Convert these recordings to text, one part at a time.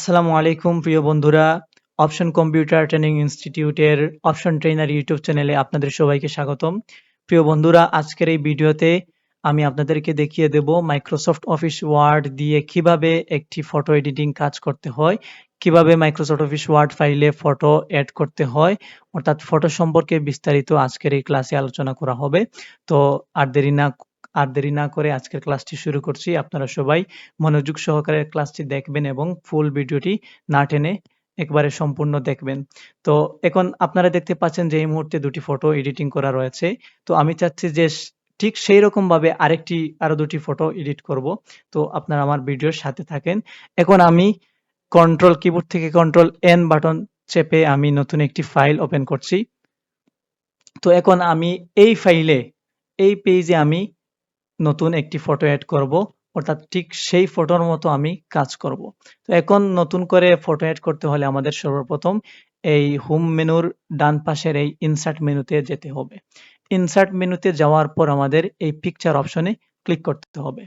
আসসালামু আলাইকুম, প্রিয় বন্ধুরা। অপশন কম্পিউটার ট্রেনিং ইনস্টিটিউটের অপশন ট্রেনার ইউটিউব চ্যানেলে আপনাদের সবাইকে স্বাগতম। প্রিয় বন্ধুরা, আজকের এই ভিডিওতে আমি আপনাদেরকে দেখিয়ে দেব মাইক্রোসফট অফিস ওয়ার্ড দিয়ে কীভাবে একটি ফটো এডিটিং কাজ করতে হয়, কীভাবে মাইক্রোসফট অফিস ওয়ার্ড ফাইলে ফটো অ্যাড করতে হয়, অর্থাৎ ফটো সম্পর্কে বিস্তারিত আজকের এই ক্লাসে আলোচনা করা হবে। তো আর দেরি না আর দেরি না করে আজকের ক্লাসটি শুরু করছি। আপনারা সবাই মনোযোগ সহকারে ক্লাসটি দেখবেন এবং ফুল ভিডিওটি না টেনে একবারে সম্পূর্ণ দেখবেন। তো এখন আপনারা দেখতে পাচ্ছেন যে এই মুহূর্তে দুটি ফটো এডিটিং করা রয়েছে। তো আমি চাচ্ছি যে ঠিক সেই রকম ভাবে আরেকটি আরও দুটি ফটো এডিট করব। তো আপনারা আমার ভিডিওর সাথে থাকেন। এখন আমি কন্ট্রোল কিবোর্ড থেকে কন্ট্রোল এন বাটন চেপে আমি নতুন একটি ফাইল ওপেন করছি। তো এখন আমি এই ফাইলে, এই পেজে আমি নতুন একটি ফটো অ্যাড করব, অর্থাৎ ঠিক সেই ফটোর মতো আমি কাজ করব। তো এখন নতুন করে ফটো অ্যাড করতে হলে আমাদের সর্বপ্রথম এই হোম মেনুর ডান পাশের এই ইনসার্ট মেনুতে যেতে হবে। ইনসার্ট মেনুতে যাওয়ার পর আমাদের এই পিকচার অপশনে ক্লিক করতে হবে।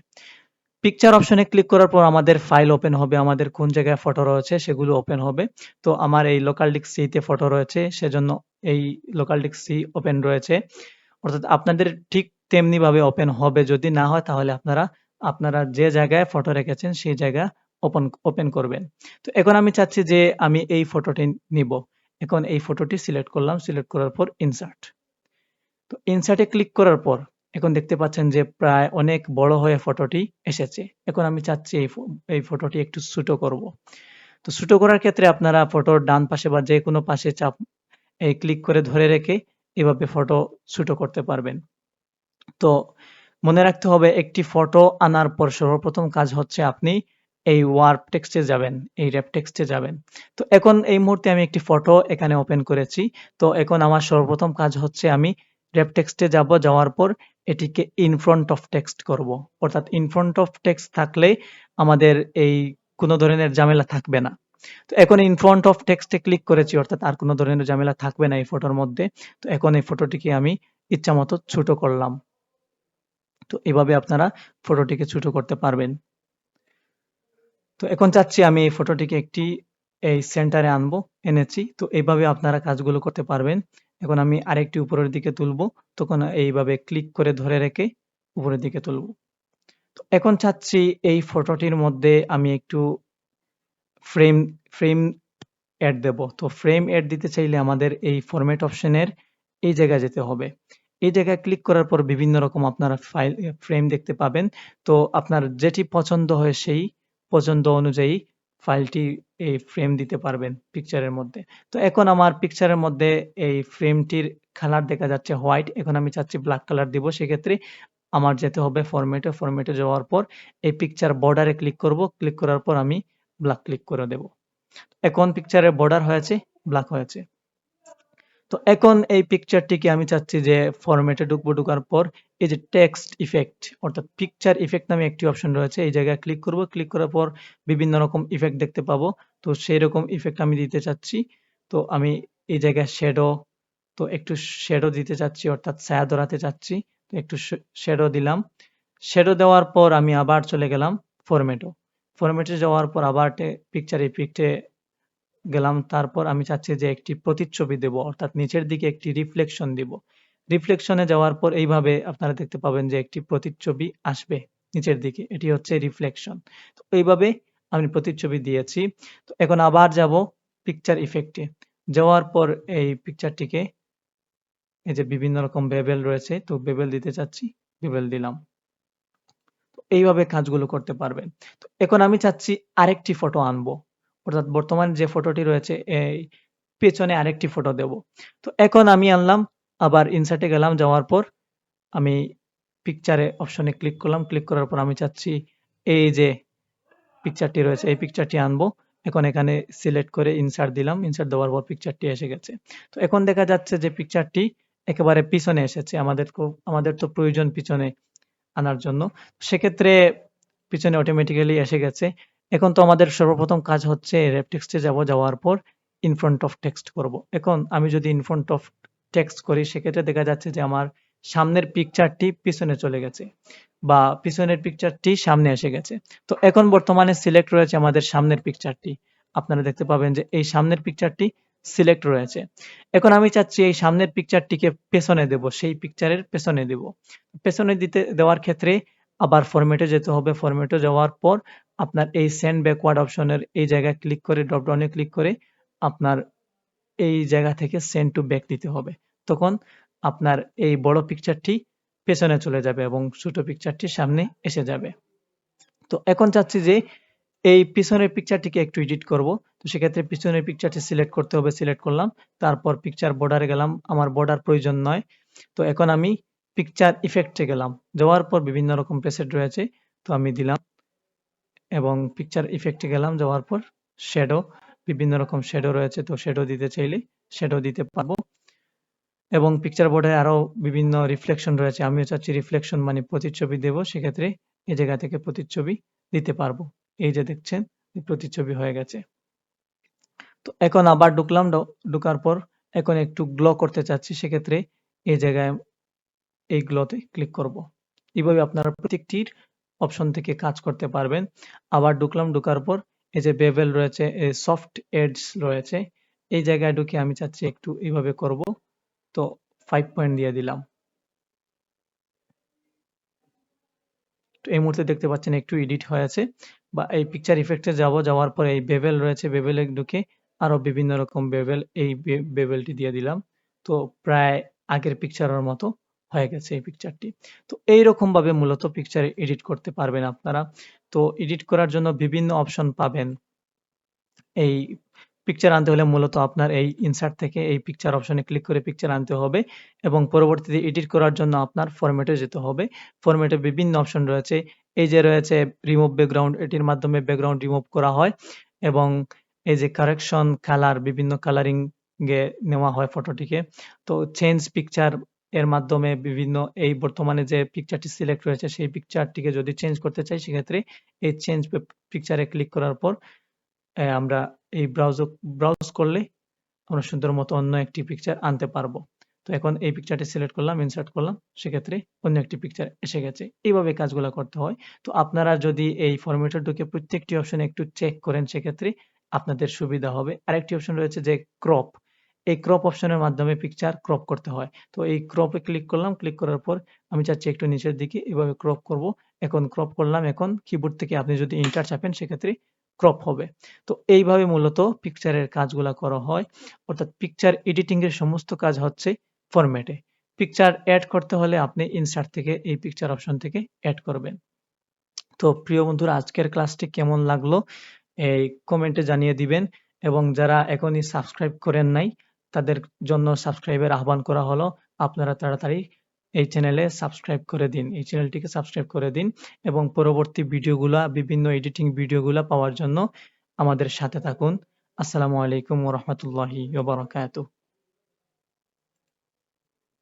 পিকচার অপশনে ক্লিক করার পর আমাদের ফাইল ওপেন হবে, আমাদের কোন জায়গায় ফটো রয়েছে সেগুলো ওপেন হবে। তো আমার এই লোকাল ডিস্ক সিতে ফটো রয়েছে, সেজন্য এই লোকাল ডিস্ক সি ওপেন রয়েছে। অর্থাৎ আপনাদের ঠিক তেমনি ভাবে ওপেন হবে। যদি না হয়, তাহলে আপনারা আপনারা যে জায়গায় ফটো রেখেছেন, সেই জায়গা ওপেন ওপেন করবেন। তো এখন আমি চাচ্ছি যে আমি এই ফটোটি নিব। এখন এই ফটোটি সিলেক্ট করলাম। সিলেক্ট করার পর ইনসার্ট তো ইনসার্টে ক্লিক করার পর, এখন দেখতে পাচ্ছেন যে প্রায় অনেক বড় হয়ে ফটোটি এসেছে। এখন আমি চাচ্ছি এই এই ফটোটি একটু ছোটো করব। তো ছোটো করার ক্ষেত্রে আপনারা ফটোর ডান পাশে বা যে কোনো পাশে চাপ এই ক্লিক করে ধরে রেখে এভাবে ফটো ছোটো করতে পারবেন। তো মনে রাখতে হবে, একটি ফটো আনার পর সর্বপ্রথম কাজ হচ্ছে আপনি এই ওয়ার্প টেক্সটে যাবেন, এই র্যাপ টেক্সটে যাবেন। তো এখন এই মুহূর্তে আমি একটি ফটো এখানে ওপেন করেছি। তো এখন আমার সর্বপ্রথম কাজ হচ্ছে আমি র্যাপ টেক্সটে যাব, যাওয়ার পর এটিকে ইন ফ্রন্ট অফ টেক্সট করব। অর্থাৎ ইন ফ্রন্ট অফ টেক্সট থাকলে আমাদের এই কোনো ধরনের ঝামেলা থাকবে না। তো এখন ইন ফ্রন্ট অফ টেক্সটে ক্লিক করেছি, অর্থাৎ আর কোনো ধরনের ঝামেলা থাকবে না এই ফটোর মধ্যে। তো এখন এই ফটোটিকে আমি ইচ্ছা মতো ছোট করলাম। তো এভাবে আপনারা ফটোটিকে ছোট করতে পারবেন। তো এখন চাচ্ছি আমি এই ফটোটিকে একটি, এই সেন্টারে আনব, এনেছি। তো এইভাবে আপনারা কাজগুলো করতে পারবেন। এখন আমি আরেকটি উপরের দিকে তুলবো। তখন এইভাবে ক্লিক করে ধরে রেখে উপরের দিকে তুলবো। তো এখন চাচ্ছি এই ফটোটির মধ্যে আমি একটু ফ্রেম ফ্রেম অ্যাড দেব। তো ফ্রেম অ্যাড দিতে চাইলে আমাদের এই ফরম্যাট অপশনের এই জায়গায় যেতে হবে। এই জায়গায় ক্লিক করার পর বিভিন্ন রকম আপনারা ফাইল ফ্রেম দেখতে পাবেন। তো আপনার যেটি পছন্দ হয় সেই পছন্দ অনুযায়ী ফাইলটি এই ফ্রেম দিতে পারবেন পিকচারের মধ্যে। তো এখন আমার পিকচারের মধ্যে এই ফ্রেমটির কালার দেখা যাচ্ছে হোয়াইট এখন আমি চাচ্ছি ব্ল্যাক কালার দিব। সেক্ষেত্রে আমার যেতে হবে ফরম্যাটে ফরম্যাটে যাওয়ার পর এই পিকচার বর্ডারে ক্লিক করব। ক্লিক করার পর আমি ব্ল্যাক ক্লিক করে দেব। এখন পিকচারের বর্ডার হয়েছে ব্ল্যাক হয়েছে। তো এখন এই পিকচারটিকে আমি চাচ্ছি যে ফরম্যাটে ঢুকবো, ঢুকার পর এই যে টেক্সট ইফেক্ট অর্থাৎ পিকচার ইফেক্ট নামে একটি অপশন রয়েছে, এই জায়গায় ক্লিক করব ক্লিক করার পর বিভিন্ন রকম ইফেক্ট দেখতে পাবো। তো সেই রকম ইফেক্ট আমি দিতে চাচ্ছি। তো আমি এই জায়গায় শ্যাডো তো একটু শ্যাডো দিতে চাচ্ছি, অর্থাৎ ছায়া ধরাতে চাচ্ছি। তো একটু শ্যাডো দিলাম। শ্যাডো দেওয়ার পর আমি আবার চলে গেলাম ফরম্যাটও ফরম্যাটে যাওয়ার পর আবার পিকচার ইফেক্টে গেলাম, তারপর আমি চাচ্ছি যে একটি প্রতিচ্ছবি দেব, অর্থাৎ নিচের দিকে একটি রিফ্লেকশন দিব। রিফ্লেকশনে যাওয়ার পর এইভাবে আপনারা দেখতে পাবেন যে একটি প্রতিচ্ছবি আসবে নিচের দিকে, এটি হচ্ছে রিফ্লেকশন। তো এইভাবে আমি প্রতিচ্ছবি দিয়েছি। তো এখন আবার যাব পিকচার ইফেক্টে যাওয়ার পর এই পিকচারটিকে এই যে বিভিন্ন রকম বেবেল রয়েছে, তো বেবেল দিতে চাচ্ছি বেবেল দিলাম। এইভাবে কাজগুলো করতে পারবেন। তো এখন আমি চাচ্ছি আরেকটি ফটো আনব। অর্থাৎ বর্তমান যে ফটোটি রয়েছে, এই পেছনে আরেকটি ফটো দেব। তো এখন আমি আনলাম, আবার ইনসার্টে গেলাম, যাওয়ার পর আমি পিকচারে অপশনে ক্লিক করলাম। ক্লিক করার পর আমি চাচ্ছি এই যে পিকচারটি রয়েছে, এই পিকচারটি আনব। এখন এখানে সিলেক্ট করে ইনসার্ট দিলাম। ইনসার্ট দেওয়ার পর পিকচারটি এসে গেছে। তো এখন দেখা যাচ্ছে যে পিকচারটি একেবারে পিছনে এসেছে, আমাদের আমাদের তো প্রয়োজন পিছনে আনার জন্য। সেক্ষেত্রে পিছনে অটোমেটিক্যালি এসে গেছে। এখন তো আমাদের সর্বপ্রথম কাজ হচ্ছে রেপ টেক্সটে যাব, যাওয়ার পর ইন ফ্রন্ট অফ টেক্সট করব। এখন আমি যদি ইন ফ্রন্ট অফ টেক্সট করি, সেক্ষেত্রে দেখা যাচ্ছে যে আমার সামনের পিকচারটি পিছনে চলে গেছে বা পিছনের পিকচারটি সামনে এসে গেছে। তো এখন বর্তমানে সিলেক্ট রয়েছে আমাদের সামনের পিকচারটি আপনারা দেখতে পাবেন যে এই সামনের পিকচারটি সিলেক্ট রয়েছে। এখন আমি চাচ্ছি এই সামনের পিকচারটিকে পেছনে দেব, সেই পিকচারের পেছনে দেব। পেছনে দিতে, দেওয়ার ক্ষেত্রে আবার ফরম্যাটে যেতে হবে। ফরম্যাটে যাওয়ার পর আপনার এই সেন্ড ব্যাকওয়ার্ড অপশনের এই জায়গায় ক্লিক করে ড্রপডাউনে ক্লিক করে আপনার এই জায়গা থেকে সেন্ড টু ব্যাক দিতে হবে। তখন আপনার এই বড় পিকচারটি পেছনে চলে যাবে এবং ছোট পিকচারটি সামনে এসে যাবে। তো এখন চাচ্ছি যে এই পিছনের পিকচারটিকে একটু এডিট করব। তো সেক্ষেত্রে পিছনের পিকচারটি সিলেক্ট করতে হবে সিলেক্ট করলাম। তারপর পিকচার বর্ডারে গেলাম, আমার বর্ডার প্রয়োজন নয়। তো এখন আমি পিকচার ইফেক্টে গেলাম। যাওয়ার পর বিভিন্ন রকম প্রেসেট রয়েছে। তো আমি দিলাম। এবং পিকচার ইফেক্টে গেলাম, যাওয়ার পর শ্যাডো বিভিন্ন রকম শ্যাডো রয়েছে, তো শ্যাডো দিতে চাইলে শ্যাডো দিতে পারব। এবং পিকচার বোর্ডে আরও বিভিন্ন রিফ্লেকশন রয়েছে, আমিও চাচ্ছি রিফ্লেকশন মানে প্রতিচ্ছবি দেব, সেক্ষেত্রে এই জায়গা থেকে প্রতিচ্ছবি দিতে পারব। এই যে দেখছেন প্রতিচ্ছবি হয়ে গেছে। তো এখন আবার ঢুকলাম ঢুকার পর এখন একটু গ্লো করতে চাচ্ছি, সেক্ষেত্রে এই জায়গায় এই গ্লোতে ক্লিক করব। এইভাবে আপনারা প্রত্যেকটির অপশন থেকে কাজ করতে পারবেন। আবার ঢুকলাম, ঢুকার পর এই যে বেভেল রয়েছে সফট এডস রয়েছে, এই জায়গায় ঢুকে আমি চাচ্ছি একটু এইভাবে করব। তো ফাইভ পয়েন্ট দিয়ে দিলাম। তো এই মুহূর্তে দেখতে পাচ্ছেন একটু এডিট হয়েছে বা এই পিকচার ইফেক্টে যাব, যাওয়ার পরে এই বেভেল রয়েছে বেভেলে ঢুকে আরও বিভিন্ন রকম বেভেল এই বেভেলটি দিয়ে দিলাম। তো প্রায় আগের পিকচারের মতো হয়ে গেছে এই পিকচারটি তো এইরকম ভাবে মূলত পিকচার এডিট করতে পারবেন আপনারা। তো এডিট করার জন্য বিভিন্ন অপশন পাবেন। এই পিকচার আনতে হলে মূলত আপনার এই ইনসার্ট থেকে এই পিকচার অপশনে ক্লিক করে পিকচার আনতে হবে এবং পরবর্তীতে এডিট করার জন্য আপনার ফরম্যাটে যেতে হবে। ফরম্যাটে বিভিন্ন অপশন রয়েছে। এই যে রয়েছে রিমুভ ব্যাকগ্রাউন্ড এটির মাধ্যমে ব্যাকগ্রাউন্ড রিমুভ করা হয় এবং এই যে কারেকশন কালার বিভিন্ন কালারিং নেওয়া হয় ফটোটিকে তো চেঞ্জ পিকচার এর মাধ্যমে বিভিন্ন এই বর্তমানে যে পিকচারটি সিলেক্ট রয়েছে সেই পিকচারটিকে যদি চেঞ্জ করতে চাই, সেক্ষেত্রে এই চেঞ্জ পিকচারে ক্লিক করার পর আমরা এই ব্রাউজ ব্রাউজ করলে আমরা সুন্দর মতো অন্য একটি পিকচার আনতে পারব। তো এখন এই পিকচারটি সিলেক্ট করলাম ইনসার্ট করলাম, সেক্ষেত্রে অন্য একটি পিকচার এসে গেছে। এইভাবে কাজগুলো করতে হয়। তো আপনারা যদি এই ফরম্যাটে ঢুকে প্রত্যেকটি অপশনে একটু চেক করেন, সেক্ষেত্রে আপনাদের সুবিধা হবে। আরেকটি অপশন রয়েছে যে ক্রপ এই ক্রপ অপশনের মাধ্যমে পিকচার ক্রপ করতে হয়। তো এই ক্রপে ক্লিক করলাম ক্লিক করার পর আমি চাচ্ছি একটু নিচের দিকে এভাবে ক্রপ করব। এখন ক্রপ করলাম, এখন কিবোর্ড থেকে আপনি যদি ইন্টার চাপেন, সেক্ষেত্রে ক্রপ হবে। তো এইভাবে মূলত পিকচারের কাজগুলা করা হয়। অর্থাৎ পিকচার এডিটিং এর সমস্ত কাজ হচ্ছে ফরম্যাটে পিকচার অ্যাড করতে হলে আপনি ইনসার্ট থেকে এই পিকচার অপশন থেকে অ্যাড করবেন। তো প্রিয় বন্ধুরা, আজকের ক্লাসটি কেমন লাগল? এই কমেন্টে জানিয়ে দিবেন। এবং যারা এখনই সাবস্ক্রাইব করেন নাই তাদের জন্য সাবস্ক্রাইবের আহ্বান করা হলো। আপনারা তাড়াতাড়ি এই চ্যানেলে সাবস্ক্রাইব করে দিন। এই চ্যানেলটিকে সাবস্ক্রাইব করে দিন এবং পরবর্তী ভিডিওগুলা, বিভিন্ন এডিটিং ভিডিওগুলা পাওয়ার জন্য আমাদের সাথে থাকুন। আসসালামু আলাইকুম রহমতুল্লাহি